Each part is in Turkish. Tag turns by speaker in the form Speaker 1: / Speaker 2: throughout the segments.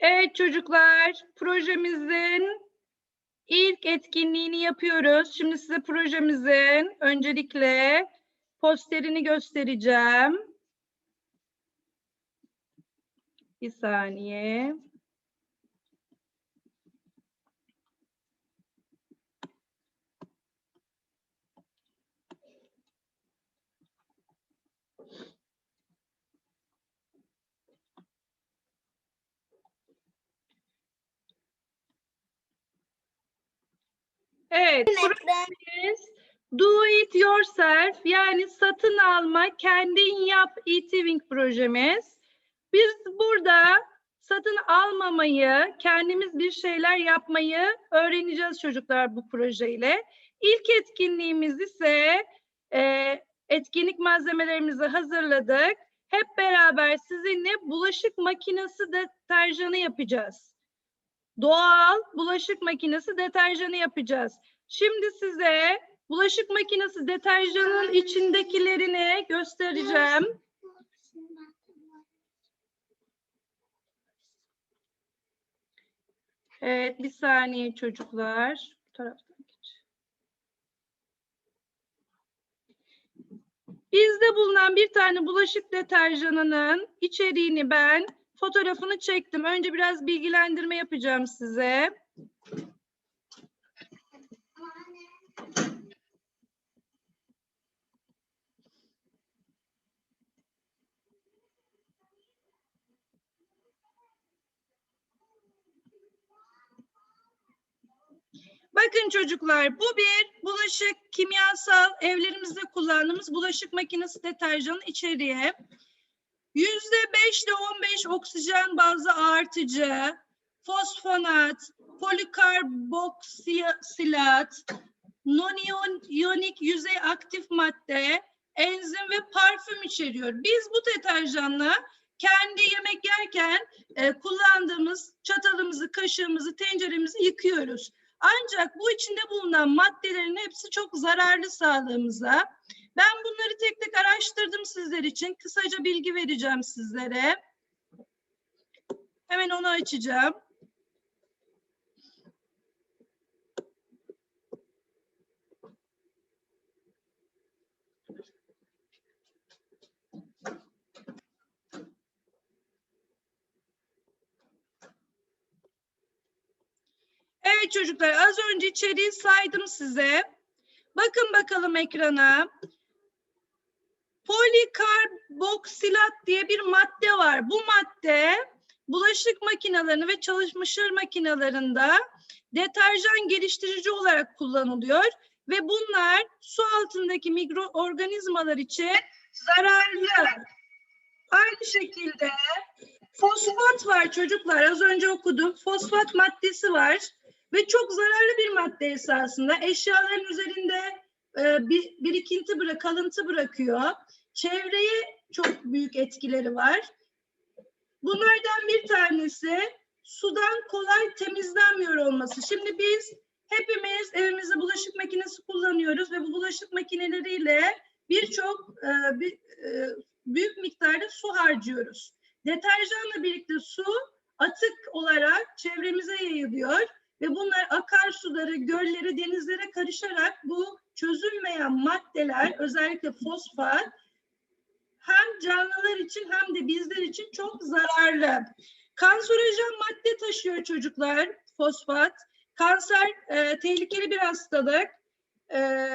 Speaker 1: Evet çocuklar, projemizin ilk etkinliğini yapıyoruz. Şimdi size projemizin öncelikle posterini göstereceğim. Bir saniye. Evet, Do it yourself yani satın alma, kendin yap e-twing projemiz. Biz burada satın almamayı, kendimiz bir şeyler yapmayı öğreneceğiz çocuklar bu projeyle. İlk etkinliğimiz ise e, etkinlik malzemelerimizi hazırladık. Hep beraber sizinle bulaşık makinesi deterjanı yapacağız. Doğal bulaşık makinesi deterjanı yapacağız. Şimdi size bulaşık makinesi deterjanın içindekilerini göstereceğim. Evet, bir saniye çocuklar. Bu taraftan geç. Bizde bulunan bir tane bulaşık deterjanının içeriğini ben fotoğrafını çektim. Önce biraz bilgilendirme yapacağım size. Bakın çocuklar bu bir bulaşık kimyasal evlerimizde kullandığımız bulaşık makinesi deterjanın içeriği. Yüzde beş ile on beş oksijen bazlı artıcı, fosfonat, polikarboksilat, noniyonik yüzey aktif madde, enzim ve parfüm içeriyor. Biz bu deterjanla kendi yemek yerken e, kullandığımız çatalımızı, kaşığımızı, tenceremizi yıkıyoruz. Ancak bu içinde bulunan maddelerin hepsi çok zararlı sağlığımıza. Ben bunları tek tek araştırdım sizler için. Kısaca bilgi vereceğim sizlere. Hemen onu açacağım. Evet çocuklar az önce içeriği saydım size. Bakın bakalım ekrana. Polikarboksilat diye bir madde var. Bu madde bulaşık makinelerinde ve çalışmışır makinelerinde deterjan geliştirici olarak kullanılıyor ve bunlar su altındaki mikroorganizmalar için zararlı. Aynı şekilde fosfat var çocuklar. Az önce okudum. Fosfat maddesi var ve çok zararlı bir madde esasında. Eşyaların üzerinde e, bir birikinti bırak, kalıntı bırakıyor. Çevreye çok büyük etkileri var. Bunlardan bir tanesi sudan kolay temizlenmiyor olması. Şimdi biz hepimiz evimizde bulaşık makinesi kullanıyoruz ve bu bulaşık makineleriyle birçok e, bir, e, büyük miktarda su harcıyoruz. Deterjanla birlikte su atık olarak çevremize yayılıyor ve bunlar akarsuları, gölleri, denizlere karışarak bu çözülmeyen maddeler özellikle fosfat hem canlılar için hem de bizler için çok zararlı. Kanserojen madde taşıyor çocuklar fosfat. Kanser e, tehlikeli bir hastalık. E,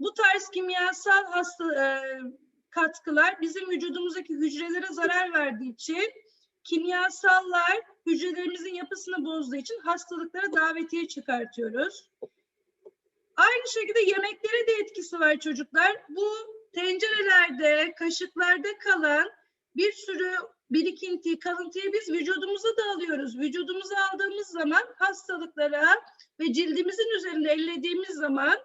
Speaker 1: bu tarz kimyasal hasta e, katkılar bizim vücudumuzdaki hücrelere zarar verdiği için kimyasallar hücrelerimizin yapısını bozduğu için hastalıklara davetiye çıkartıyoruz. Aynı şekilde yemeklere de etkisi var çocuklar. Bu tencerelerde, kaşıklarda kalan bir sürü birikinti, kalıntıyı biz vücudumuza da alıyoruz. Vücudumuza aldığımız zaman hastalıklara ve cildimizin üzerinde ellediğimiz zaman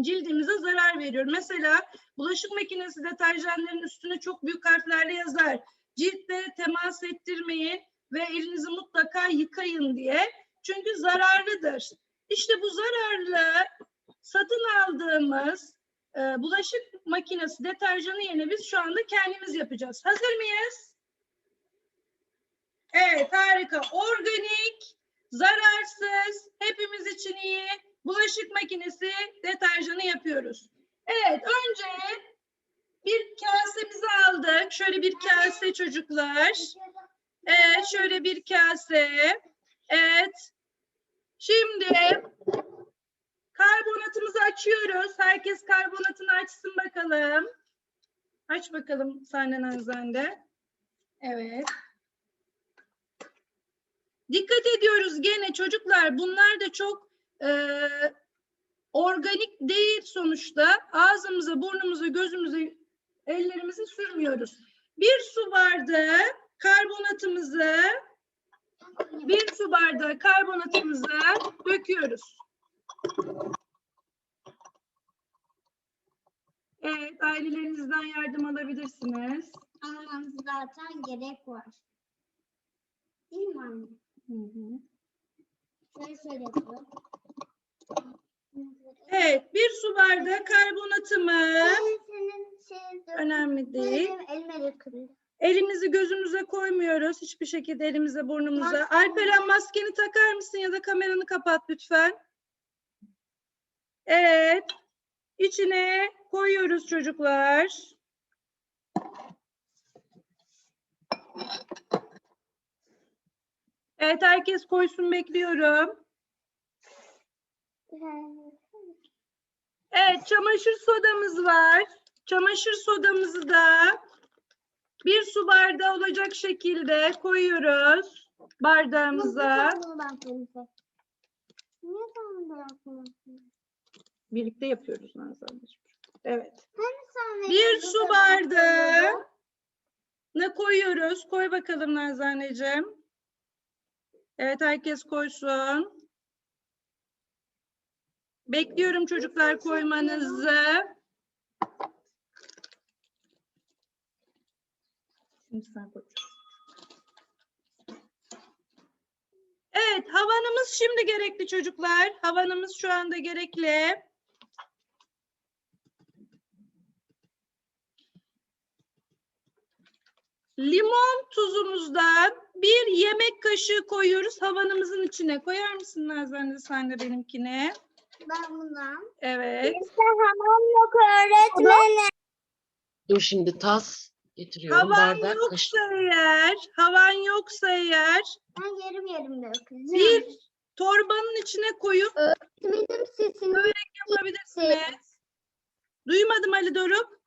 Speaker 1: cildimize zarar veriyor. Mesela bulaşık makinesi deterjanların üstüne çok büyük harflerle yazar. Ciltle temas ettirmeyin ve elinizi mutlaka yıkayın diye. Çünkü zararlıdır. İşte bu zararlı satın aldığımız e, bulaşık makinesi deterjanı yerine biz şu anda kendimiz yapacağız. Hazır mıyız? Evet harika. Organik, zararsız, hepimiz için iyi. Bulaşık makinesi deterjanı yapıyoruz. Evet önce bir kasemizi aldık. Şöyle bir kase çocuklar. Evet şöyle bir kase. Evet. Şimdi karbonatımızı açıyoruz. Herkes karbonatını açsın bakalım. Aç bakalım senden Azande. Evet. Dikkat ediyoruz gene çocuklar. Bunlar da çok eee, organik değil sonuçta. Ağzımıza, burnumuza, gözümüze, ellerimizi sürmüyoruz. Bir su bardağı karbonatımızı bir su bardağı karbonatımızı döküyoruz. Evet, ailelerinizden yardım alabilirsiniz.
Speaker 2: Anlamamız zaten gerek var. Değil mi anne? Şöyle şöyle yapalım.
Speaker 1: Evet, bir su bardağı karbonatımı
Speaker 2: şey
Speaker 1: önemli değil.
Speaker 2: Elime dökülüyor.
Speaker 1: Elimizi gözümüze koymuyoruz. Hiçbir şekilde elimize, burnumuza.
Speaker 2: Maske.
Speaker 1: Alperen maskeni takar mısın ya da kameranı kapat lütfen. Evet. İçine koyuyoruz çocuklar. Evet herkes koysun bekliyorum. Evet çamaşır sodamız var. Çamaşır sodamızı da bir su bardağı olacak şekilde koyuyoruz bardağımıza.
Speaker 2: Niye
Speaker 1: Birlikte yapıyoruz Nazan'cığım. Evet. Bir su bardağı ne koyuyoruz? Koy bakalım Nazaneciğim. Evet herkes koysun. Bekliyorum çocuklar koymanızı. Şimdi sen koy. Evet, havanımız şimdi gerekli çocuklar. Havanımız şu anda gerekli. Limon tuzumuzdan bir yemek kaşığı koyuyoruz havanımızın içine. Koyar mısın Nazan sen de benimkine?
Speaker 2: Ben bundan.
Speaker 1: Evet.
Speaker 2: İşte hamam yok öğretmenim.
Speaker 3: Dur şimdi tas getiriyorum.
Speaker 1: Havan
Speaker 3: Bardak,
Speaker 1: yoksa
Speaker 3: kaşık.
Speaker 1: eğer, havan yoksa eğer
Speaker 2: Ben yarım yarım dökeceğim.
Speaker 1: bir torbanın içine koyup
Speaker 2: Benim sesim
Speaker 1: yapabilirsiniz. Duymadım Ali Doruk.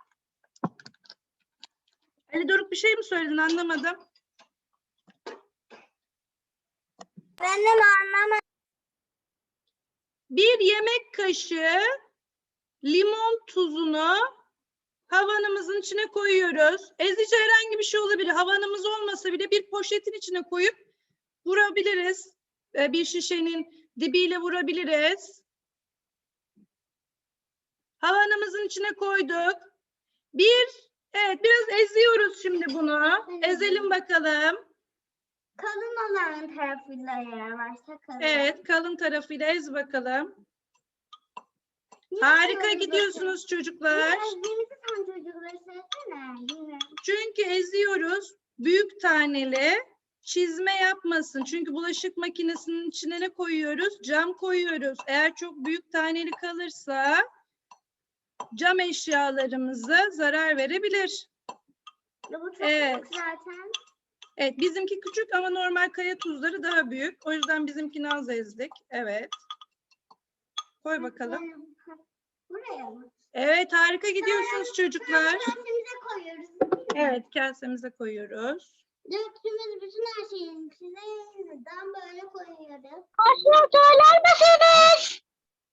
Speaker 1: Ali Doruk bir şey mi söyledin anlamadım.
Speaker 2: benim anlamadım.
Speaker 1: Bir yemek kaşığı limon tuzunu havanımızın içine koyuyoruz. Ezici herhangi bir şey olabilir. Havanımız olmasa bile bir poşetin içine koyup vurabiliriz. Ee, Bir şişenin dibiyle vurabiliriz. Havanımızın içine koyduk. Bir, evet biraz eziyoruz şimdi bunu. Ezelim bakalım.
Speaker 2: Kalın olan tarafıyla eğer varsa kalın.
Speaker 1: Evet, kalın tarafıyla ez bakalım.
Speaker 2: Niye
Speaker 1: Harika gidiyorsunuz çocuklar.
Speaker 2: bakıyorsun? Ezdiğimizi sen çocuklara söylesene.
Speaker 1: Çünkü eziyoruz. Büyük taneli çizme yapmasın. Çünkü bulaşık makinesinin içine ne koyuyoruz? Cam koyuyoruz. Eğer çok büyük taneli kalırsa cam eşyalarımıza zarar verebilir.
Speaker 2: Ya bu çok
Speaker 1: Evet.
Speaker 2: büyük zaten.
Speaker 1: Evet bizimki küçük ama normal kaya tuzları daha büyük. O yüzden bizimkini az ezdik. Evet. Koy bakalım.
Speaker 2: Benim- Buraya mı?
Speaker 1: Evet harika gidiyorsunuz çocuklar.
Speaker 2: Kasemize koyuyoruz.
Speaker 1: Evet kasemize koyuyoruz.
Speaker 2: Döktüğümüz bütün her şeyin içine yeniden böyle koyuyoruz.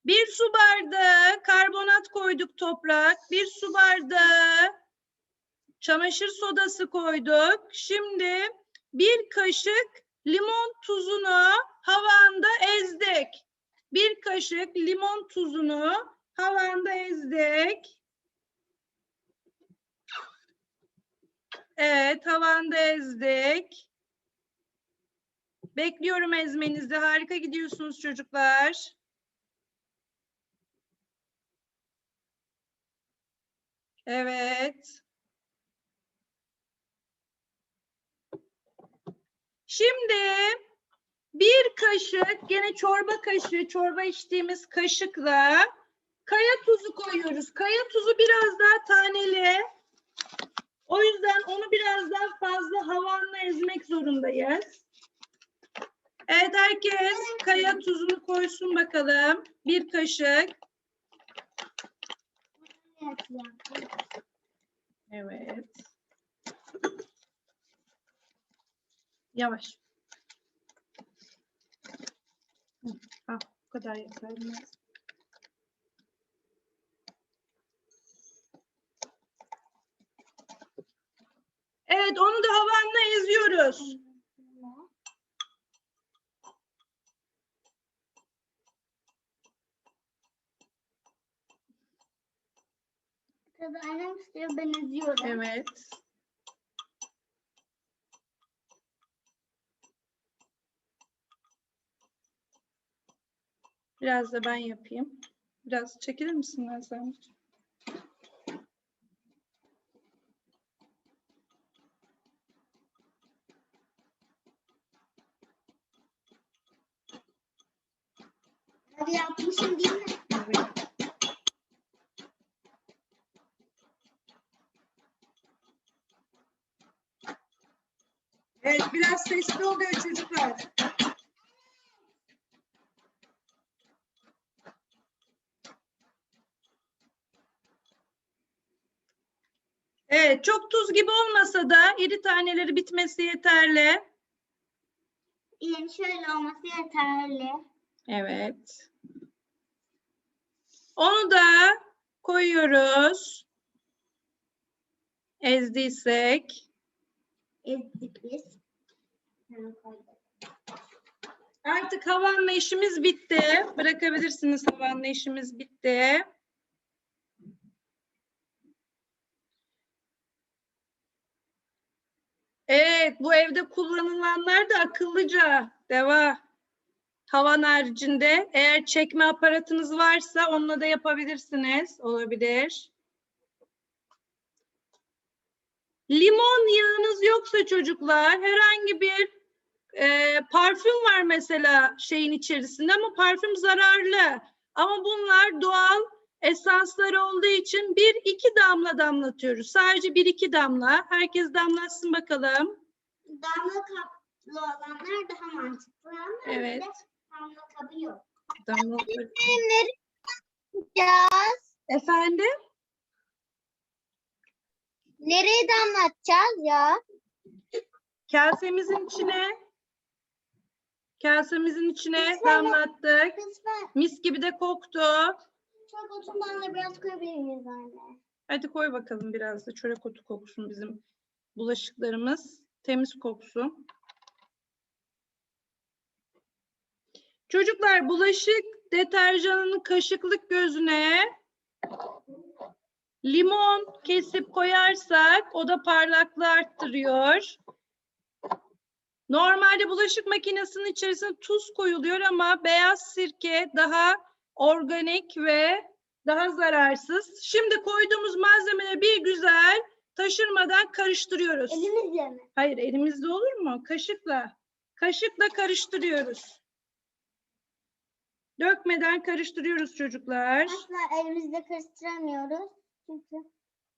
Speaker 1: Bir su bardağı karbonat koyduk toprak. Bir su bardağı çamaşır sodası koyduk. Şimdi bir kaşık limon tuzunu havanda ezdik. Bir kaşık limon tuzunu havanda ezdik. Evet, havanda ezdik. Bekliyorum ezmenizi. Harika gidiyorsunuz çocuklar. Evet. Şimdi bir kaşık gene çorba kaşığı, çorba içtiğimiz kaşıkla kaya tuzu koyuyoruz. Kaya tuzu biraz daha taneli. O yüzden onu biraz daha fazla havanla ezmek zorundayız. Evet herkes kaya tuzunu koysun bakalım. Bir kaşık.
Speaker 2: Evet.
Speaker 1: Yavaş. Hı, Ha, bu kadar yeter. Evet, onu da havanla eziyoruz.
Speaker 2: Tabii annem istiyor ben eziyorum.
Speaker 1: Evet. Biraz da ben yapayım. Biraz çekilir misin Nazan?
Speaker 2: Hadi yapmışım değil mi?
Speaker 1: Evet. Evet, biraz sesli oluyor çocuklar. Evet, çok tuz gibi olmasa da iri taneleri bitmesi yeterli.
Speaker 2: Yani şöyle olması yeterli.
Speaker 1: Evet. Onu da koyuyoruz. Ezdiysek.
Speaker 2: Ezdik biz.
Speaker 1: Artık havanla işimiz bitti. Bırakabilirsiniz havanla işimiz bitti. Evet, bu evde kullanılanlar da akıllıca. Deva. Havan haricinde. Eğer çekme aparatınız varsa onunla da yapabilirsiniz. Olabilir. Limon yağınız yoksa çocuklar herhangi bir e, parfüm var mesela şeyin içerisinde ama parfüm zararlı. Ama bunlar doğal esanslar olduğu için bir iki damla damlatıyoruz. Sadece bir iki damla. Herkes damlatsın bakalım.
Speaker 2: Damla kaplı olanlar daha mantıklı ama
Speaker 1: Evet.
Speaker 2: damla kabı yok.
Speaker 1: Damla.
Speaker 2: Yapacağız.
Speaker 1: Efendim?
Speaker 2: Nereye damlatacağız ya?
Speaker 1: Kasemizin içine kasemizin içine
Speaker 2: Lütfen.
Speaker 1: damlattık.
Speaker 2: Lütfen
Speaker 1: Mis gibi de koktu.
Speaker 2: Çok otundan da biraz koyabilir miyiz anne?
Speaker 1: Hadi koy bakalım biraz da çörek otu koksun bizim bulaşıklarımız. Temiz koksun. Çocuklar bulaşık deterjanının kaşıklık gözüne limon kesip koyarsak o da parlaklığı arttırıyor. Normalde bulaşık makinesinin içerisine tuz koyuluyor ama beyaz sirke daha organik ve daha zararsız. Şimdi koyduğumuz malzemeleri bir güzel taşırmadan karıştırıyoruz.
Speaker 2: Elimizle mi?
Speaker 1: Hayır elimizde olur mu? Kaşıkla. Kaşıkla karıştırıyoruz. Dökmeden karıştırıyoruz çocuklar.
Speaker 2: Asla elimizle karıştıramıyoruz. Çünkü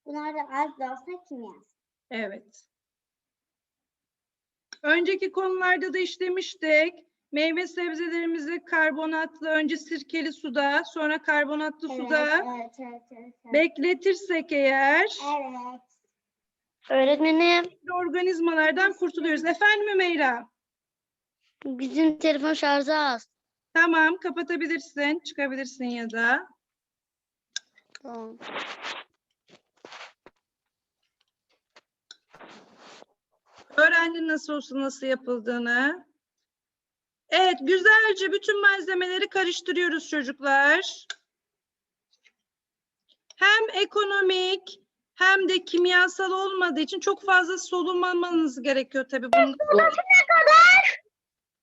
Speaker 2: bunlar da az da olsa kimyasal.
Speaker 1: Evet. Önceki konularda da işlemiştik. Meyve sebzelerimizi karbonatlı, önce sirkeli suda, sonra karbonatlı
Speaker 2: Evet,
Speaker 1: suda
Speaker 2: evet, evet, evet, evet.
Speaker 1: bekletirsek eğer
Speaker 2: Evet.
Speaker 4: Öğretmenim
Speaker 1: organizmalardan kurtuluyoruz. Efendim Ümeyra?
Speaker 4: bizim telefon şarjı az.
Speaker 1: Tamam, kapatabilirsin, çıkabilirsin ya da.
Speaker 4: Tamam.
Speaker 1: Öğrendin nasıl olsa nasıl yapıldığını. Evet, güzelce bütün malzemeleri karıştırıyoruz çocuklar. Hem ekonomik hem de kimyasal olmadığı için çok fazla solumamanız gerekiyor tabii bunu.
Speaker 4: ne kadar?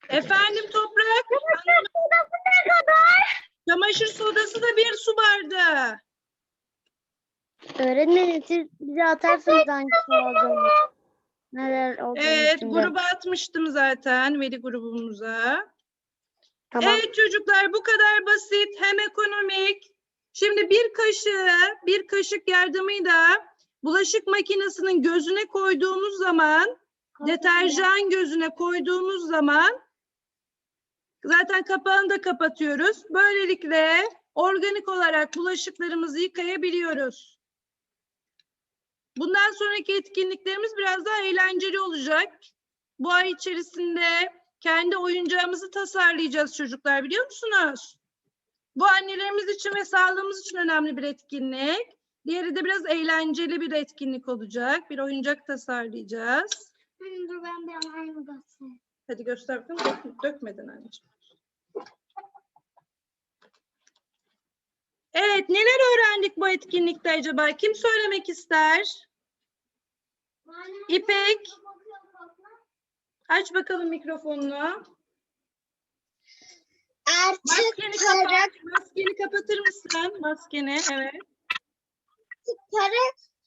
Speaker 1: Efendim toprak,
Speaker 4: ne kadar?
Speaker 1: çamaşır sodası da bir su bardağı.
Speaker 4: Öğretmenim siz bize atarsınız hangisi olduğunu. Neler olduğunu
Speaker 1: Evet,
Speaker 4: şimdi.
Speaker 1: gruba atmıştım zaten veli grubumuza.
Speaker 4: Tamam.
Speaker 1: Evet çocuklar bu kadar basit hem ekonomik. Şimdi bir kaşığı bir kaşık yardımıyla bulaşık makinesinin gözüne koyduğumuz zaman deterjan gözüne koyduğumuz zaman zaten kapağını da kapatıyoruz. Böylelikle organik olarak bulaşıklarımızı yıkayabiliyoruz. Bundan sonraki etkinliklerimiz biraz daha eğlenceli olacak. Bu ay içerisinde kendi oyuncağımızı tasarlayacağız çocuklar biliyor musunuz? Bu annelerimiz için ve sağlığımız için önemli bir etkinlik. Diğeri de biraz eğlenceli bir etkinlik olacak. Bir oyuncak tasarlayacağız.
Speaker 2: Dur ben bir aynı.
Speaker 1: Hadi göster bakalım. Dök, dökmeden anneciğim. Evet, neler öğrendik bu etkinlikte acaba? Kim söylemek ister? İpek. Aç bakalım mikrofonunu. Maskeni
Speaker 2: Artık
Speaker 1: kapat.
Speaker 2: para,
Speaker 1: Maskeni kapatır mısın? Maskeni, evet.
Speaker 2: para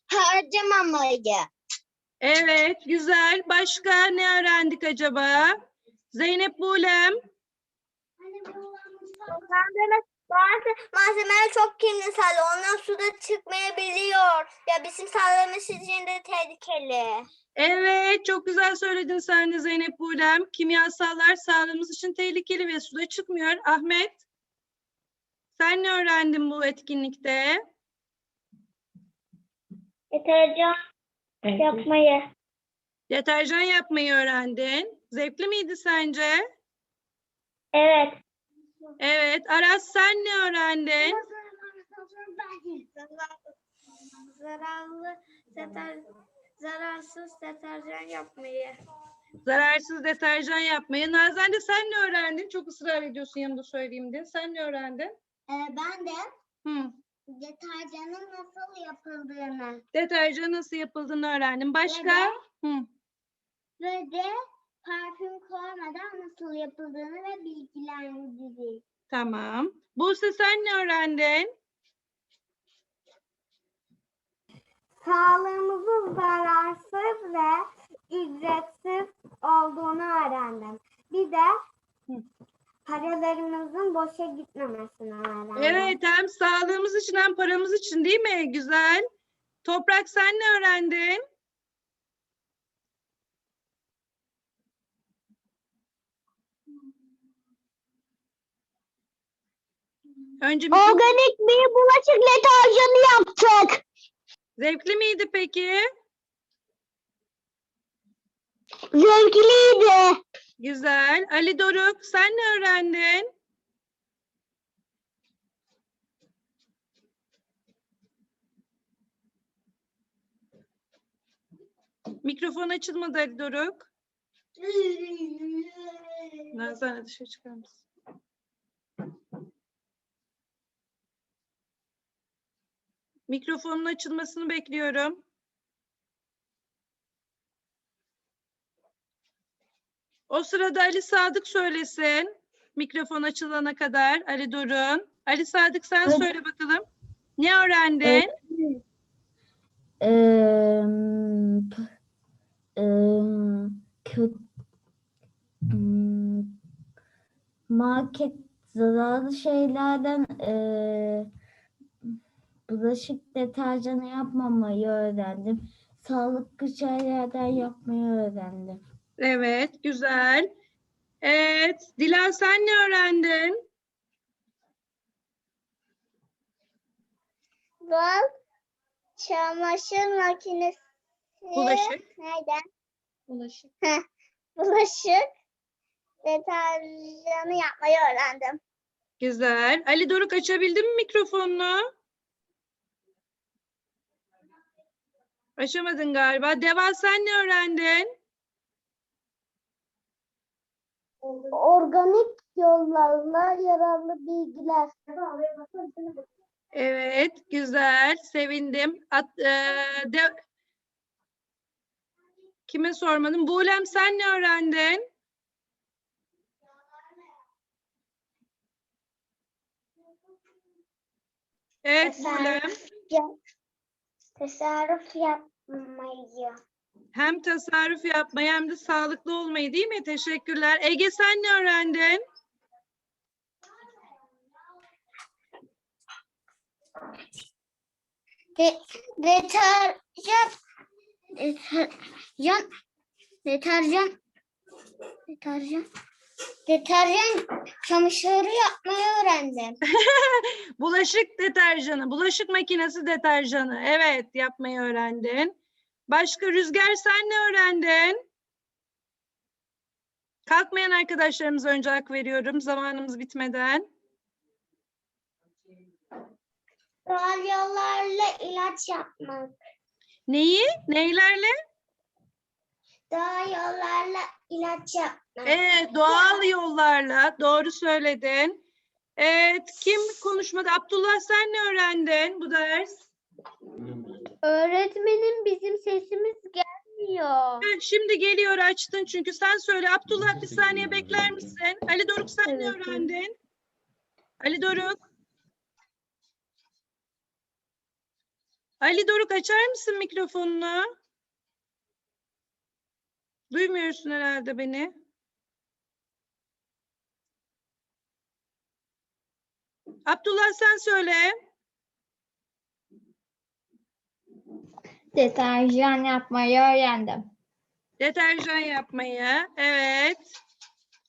Speaker 2: harcamamayı.
Speaker 1: Evet, güzel. Başka ne öğrendik acaba? Zeynep Bulem.
Speaker 2: Bazı malzemeler çok kimyasal. Onlar suda çıkmayabiliyor. Ya bizim sağlığımız için de tehlikeli.
Speaker 1: Evet, çok güzel söyledin sen de Zeynep Bulem. Kimyasallar sağlığımız için tehlikeli ve suda çıkmıyor. Ahmet, sen ne öğrendin bu etkinlikte?
Speaker 2: Deterjan yapmayı.
Speaker 1: Deterjan yapmayı öğrendin. Zevkli miydi sence?
Speaker 2: Evet.
Speaker 1: Evet, Aras sen ne öğrendin?
Speaker 2: Zararlı deter, zararsız deterjan yapmayı.
Speaker 1: Zararsız deterjan yapmayı. Nazan de sen ne öğrendin? Çok ısrar ediyorsun yanımda söyleyeyim diye. Sen ne öğrendin?
Speaker 2: Ee, ben de
Speaker 1: Hı.
Speaker 2: deterjanın nasıl yapıldığını
Speaker 1: Deterjan nasıl yapıldığını öğrendim. Başka? Hı.
Speaker 2: ve de parfüm koymadan nasıl yapıldığını ve bilgilendirdik.
Speaker 1: Tamam. Buse sen ne öğrendin?
Speaker 2: Sağlığımızın zararsız ve ücretsiz olduğunu öğrendim. Bir de paralarımızın boşa gitmemesini öğrendim.
Speaker 1: Evet hem sağlığımız için hem paramız için değil mi? Güzel. Toprak sen ne öğrendin? Önce mikro-
Speaker 4: Organik bir bulaşık deterjanı yaptık.
Speaker 1: zevkli miydi peki?
Speaker 4: Zevkliydi.
Speaker 1: Güzel. Ali Doruk sen ne öğrendin? Mikrofon açılmadı Ali Doruk. Nazan dışarı çıkar mısın? Mikrofonun açılmasını bekliyorum. O sırada Ali Sadık söylesin. Mikrofon açılana kadar Ali Durun. Ali Sadık sen
Speaker 4: Evet.
Speaker 1: söyle bakalım. Ne öğrendin?
Speaker 4: Evet. Kö- hmm, market zararlı şeylerden eee, bulaşık deterjanı yapmamayı öğrendim. Sağlıklı şeylerden yapmayı öğrendim.
Speaker 1: Evet, güzel. Evet, Dilan sen ne öğrendin?
Speaker 2: Bu çamaşır makinesi
Speaker 1: Bulaşık.
Speaker 2: nereden?
Speaker 1: Bulaşık.
Speaker 2: Bulaşık deterjanı yapmayı öğrendim.
Speaker 1: Güzel. Ali Doruk açabildin mi mikrofonunu? Açamadın galiba. Deva sen ne öğrendin?
Speaker 2: Organik yollarla yararlı bilgiler.
Speaker 1: Evet, güzel. Sevindim. At, eee, de, kime sormadım? Buğlem sen ne öğrendin? Evet Buğlem.
Speaker 2: Tasarruf yapmayı.
Speaker 1: Hem tasarruf yapmayı hem de sağlıklı olmayı değil mi? Teşekkürler. Ege sen ne öğrendin?
Speaker 2: De, deterjan deterjan deterjan deterjan deterjan çamaşırı yapmayı öğrendim.
Speaker 1: Bulaşık deterjanı, bulaşık makinesi deterjanı. Evet, yapmayı öğrendin. Başka Rüzgar sen ne öğrendin? Kalkmayan arkadaşlarımıza önce hak veriyorum zamanımız bitmeden.
Speaker 2: Doğal yollarla ilaç yapmak.
Speaker 1: Neyi? Neylerle?
Speaker 2: Doğal yollarla ilaç yapmak.
Speaker 1: Evet, doğal yollarla. Doğru söyledin. Evet, kim konuşmadı? Abdullah sen ne öğrendin bu ders?
Speaker 2: Öğretmenim bizim sesimiz gelmiyor.
Speaker 1: Heh, Şimdi geliyor açtın çünkü sen söyle. Abdullah bir saniye bekler misin? Ali Doruk sen ne
Speaker 2: evet.
Speaker 1: öğrendin? Ali Doruk. Ali Doruk açar mısın mikrofonunu? Duymuyorsun herhalde beni. Abdullah sen söyle.
Speaker 4: Deterjan yapmayı öğrendim.
Speaker 1: Deterjan yapmayı. Evet.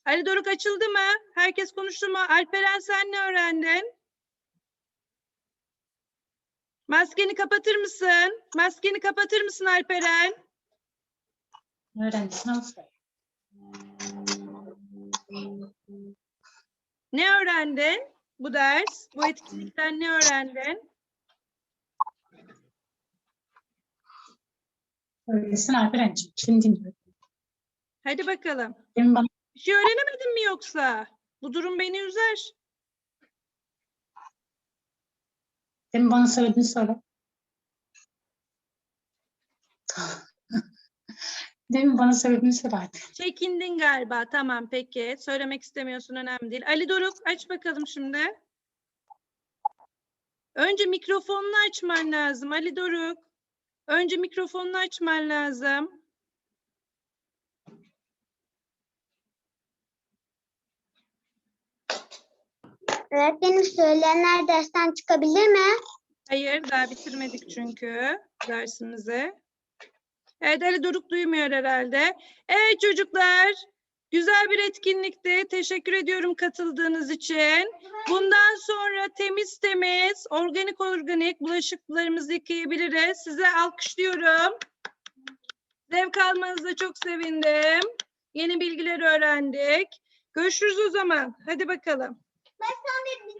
Speaker 1: Ali Doruk açıldı mı? Herkes konuştu mu? Alperen sen ne öğrendin? Maskeni kapatır mısın? Maskeni kapatır mısın Alperen?
Speaker 5: Öğrenci sınav sırası.
Speaker 1: Ne öğrendin bu ders? Bu etkinlikten ne öğrendin?
Speaker 5: Öylesin Alperen'ciğim. Seni dinliyorum.
Speaker 1: Hadi bakalım.
Speaker 5: Bana,
Speaker 1: Bir şey öğrenemedin mi yoksa? Bu durum beni üzer.
Speaker 5: demin bana söylediğini söyle. demin bana söylediğini söyle Alperen.
Speaker 1: Çekindin galiba. Tamam peki. Söylemek istemiyorsun önemli değil. Ali Doruk aç bakalım şimdi. Önce mikrofonunu açman lazım Ali Doruk. Önce mikrofonunu açman lazım.
Speaker 2: Öğretmenim söyleyenler dersten çıkabilir mi?
Speaker 1: Hayır daha bitirmedik çünkü dersimizi. Evet Ali Doruk duymuyor herhalde. Evet çocuklar güzel bir etkinlikti. Teşekkür ediyorum katıldığınız için. Bundan sonra temiz temiz, organik organik bulaşıklarımızı yıkayabiliriz. Size alkışlıyorum. Zevk almanıza çok sevindim. Yeni bilgiler öğrendik. Görüşürüz o zaman. Hadi bakalım.
Speaker 2: Ben son bir